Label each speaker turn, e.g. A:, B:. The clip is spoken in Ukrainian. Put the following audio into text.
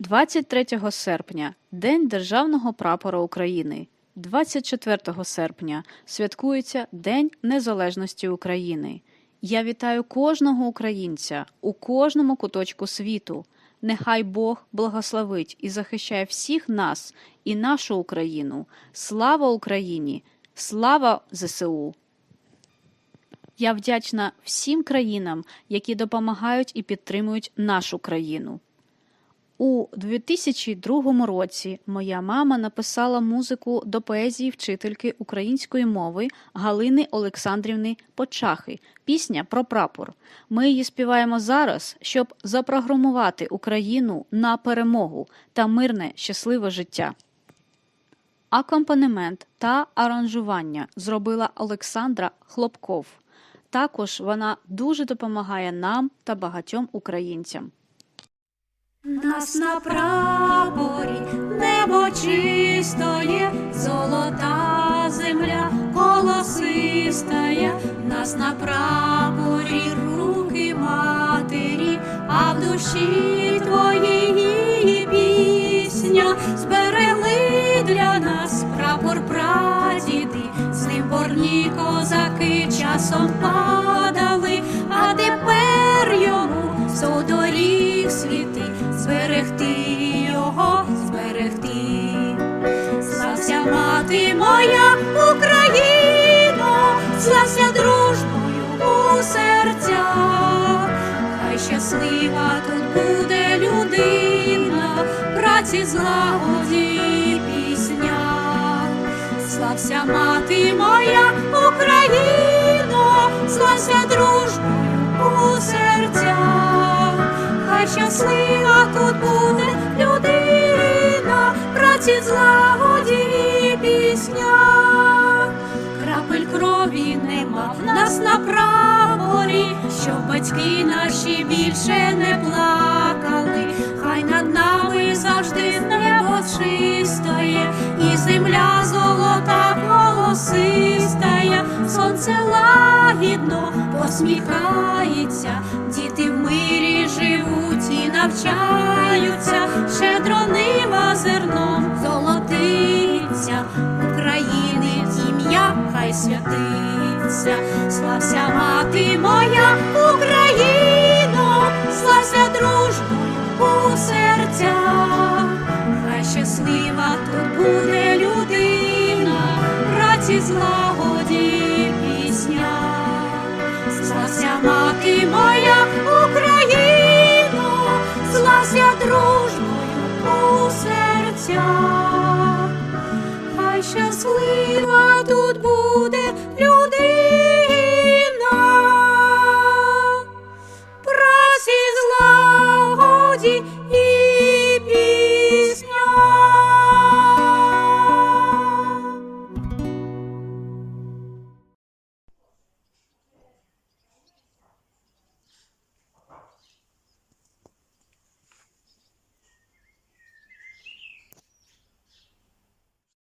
A: 23 серпня День Державного прапора України. 24 серпня святкується День Незалежності України. Я вітаю кожного українця у кожному куточку світу. Нехай Бог благословить і захищає всіх нас і нашу Україну. Слава Україні! Слава ЗСУ! Я вдячна всім країнам, які допомагають і підтримують нашу країну. У 2002 році моя мама написала музику до поезії вчительки української мови Галини Олександрівни Почахи. Пісня про прапор. Ми її співаємо зараз, щоб запрограмувати Україну на перемогу та мирне щасливе життя. Акомпанемент та аранжування зробила Олександра Хлопков. Також вона дуже допомагає нам та багатьом українцям.
B: Нас на прапорі небо чистоє, золота земля колосистая, нас на прапорі руки матері, а в душі твоїй пісня. Зберегли для нас прапор прадіди, з ним борні козаки часом падали, а тепер йому зодоріг світи, Слався мати моя Україно, слався дружбою у серцях, хай щаслива тут буде людина, праці злагоді пісня. Слався мати моя Україно, слався дружбою у серцях, хай щаслива тут буде людина, праці злагоді крові нема. В нас на прапорі, щоб батьки наші більше не плакали, хай над нами завжди небо чистає, і земля золота голосистая, сонце лагідно посміхається, діти в мирі живуть і навчаються, щедро нива зерном золотиться, ім'я хай святиться, слався мати моя Україно, слався дружбою у серцях, хай щаслива тут буде людина, праці злагоді пісня. Слався мати моя Україно, слався дружбою у серцях, хай щаслива